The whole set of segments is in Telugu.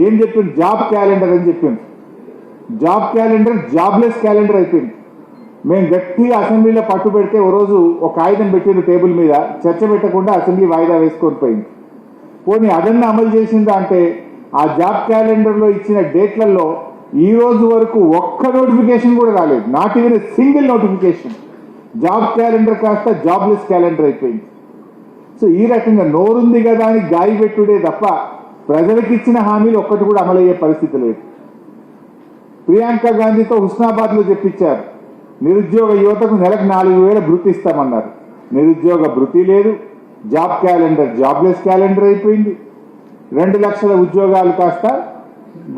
ఏం చెప్పింది జాబ్ క్యాలెండర్ అని చెప్పింది జాబ్ క్యాలెండర్ జాబ్లెస్ క్యాలెండర్ అయిపోయింది. మేము గట్టిగా అసెంబ్లీలో పట్టు పెడితే ఓ రోజు ఒక కాగితం పెట్టిండు టేబుల్ మీద. చర్చ పెట్టకుండా అసెంబ్లీ వాయిదా వేసుకొని పోయింది. పోనీ అదన్నా అమలు చేసిందా అంటే ఆ జాబ్ క్యాలెండర్లో ఇచ్చిన డేట్లలో ఈ రోజు వరకు ఒక్క నోటిఫికేషన్ కూడా రాలేదు. Not even single notification. Job calendar కాస్త జాబ్లెస్ క్యాలెండర్ అయిపోయింది. సో ఈ రకంగా నోరుంది కదా అని గాయి పెట్టుడే తప్ప ప్రజలకు ఇచ్చిన హామీలు ఒక్కటి కూడా అమలయ్యే పరిస్థితి లేదు. ప్రియాంక గాంధీతో హుస్నాబాద్లో చెప్పించారు. నిరుద్యోగ యువతకు నెలకు నాలుగు వేల భృతి ఇస్తామన్నారు. నిరుద్యోగ భృతి లేదు. జాబ్ క్యాలెండర్ జాబ్లెస్ క్యాలెండర్ అయిపోయింది. రెండు లక్షల ఉద్యోగాలు కాస్త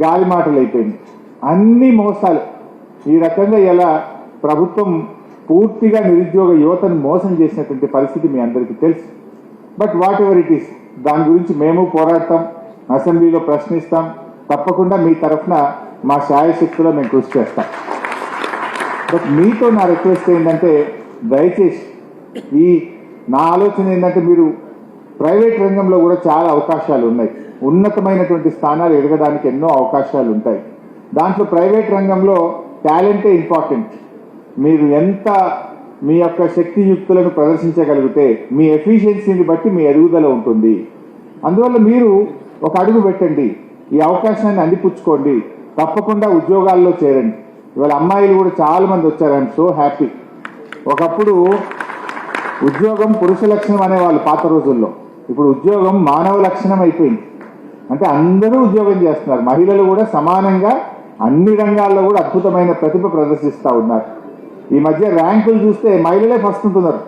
గాలి మాటలు అయిపోయింది అన్ని మోసాలు. ఈ రకంగా ఇలా ప్రభుత్వం పూర్తిగా నిరుద్యోగ యువతను మోసం చేసినటువంటి పరిస్థితి మీ అందరికీ తెలుసు. But whatever it is దాని గురించి మేము పోరాడతాం. అసెంబ్లీలో ప్రశ్నిస్తాం. తప్పకుండా మీ తరఫున మా శాయశక్తిలో మేము కృషి చేస్తాం. బట్ మీతో నా రిక్వెస్ట్ ఏంటంటే దయచేసి ఈ నా ఆలోచన ఏంటంటే మీరు ప్రైవేట్ రంగంలో కూడా చాలా అవకాశాలు ఉన్నాయి. ఉన్నతమైనటువంటి స్థానాలు ఎదగడానికి ఎన్నో అవకాశాలు ఉంటాయి. దాంట్లో ప్రైవేట్ రంగంలో టాలెంటే ఇంపార్టెంట్. మీరు ఎంత మీ యొక్క శక్తియుక్తులను ప్రదర్శించగలిగితే మీ ఎఫిషియన్సీని బట్టి మీ ఎదుగుదల ఉంటుంది. అందువల్ల మీరు ఒక అడుగు పెట్టండి. ఈ అవకాశాన్ని అందిపుచ్చుకోండి. తప్పకుండా ఉద్యోగాల్లో చేరండి. ఇవాళ అమ్మాయిలు కూడా చాలా మంది వచ్చారు. ఐఎమ్ సో హ్యాపీ ఒకప్పుడు ఉద్యోగం పురుష లక్షణం అనేవాళ్ళు పాత రోజుల్లో. ఇప్పుడు ఉద్యోగం మానవ లక్షణం అయిపోయింది. అంటే అందరూ ఉద్యోగం చేస్తున్నారు. మహిళలు కూడా సమానంగా అన్ని రంగాల్లో కూడా అద్భుతమైన ప్రతిభ ప్రదర్శిస్తూ ఉన్నారు. ఈ మధ్య ర్యాంకులు చూస్తే మహిళలే ఫస్ట్ ఉంటున్నారు.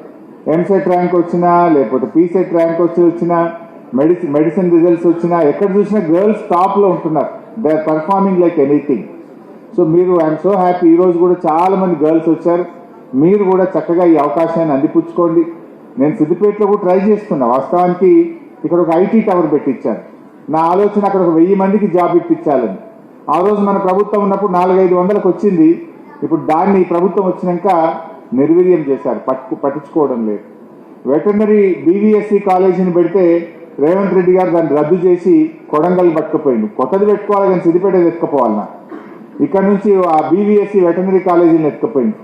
ఎంసెట్ ర్యాంక్ వచ్చినా లేకపోతే పీసెట్ ర్యాంక్ వచ్చి వచ్చినా మెడిసిన్ మెడిసిన్ రిజల్ట్స్ వచ్చినా ఎక్కడ చూసినా గర్ల్స్ టాప్లో ఉంటున్నారు. They are performing like anything so మీరు ఐఎమ్ సో హ్యాపీ ఈరోజు కూడా చాలా మంది గర్ల్స్ వచ్చారు. మీరు కూడా చక్కగా ఈ అవకాశాన్ని అందిపుచ్చుకోండి. నేను సిద్దిపేటలో కూడా ట్రై చేస్తున్నా. వాస్తవానికి ఇక్కడ ఒక ఐటీ టవర్ పెట్టించాను నా ఆలోచన అక్కడ ఒక వెయ్యి మందికి జాబ్ ఇప్పించాలని. ఆ రోజు మన ప్రభుత్వం ఉన్నప్పుడు నాలుగైదు వందలకు వచ్చింది. ఇప్పుడు దాన్ని ప్రభుత్వం వచ్చినాక నిర్వీర్యం చేశారు. పట్టు పట్టించుకోవడం లేదు. వెటర్నరీ బీవీఎస్సీ కాలేజీని పెడితే రేవంత్ రెడ్డి గారు దాన్ని రద్దు చేసి కొడంగల్ పట్టుకుపోయిండు. కొత్తది పెట్టుకోవాలి కానీ సిద్దిపేట ఎత్తుకుపోవాలి ఇక్కడ నుంచి ఆ బీవీఎస్సీ వెటర్నరీ కాలేజీని ఎత్తుకుపోయింది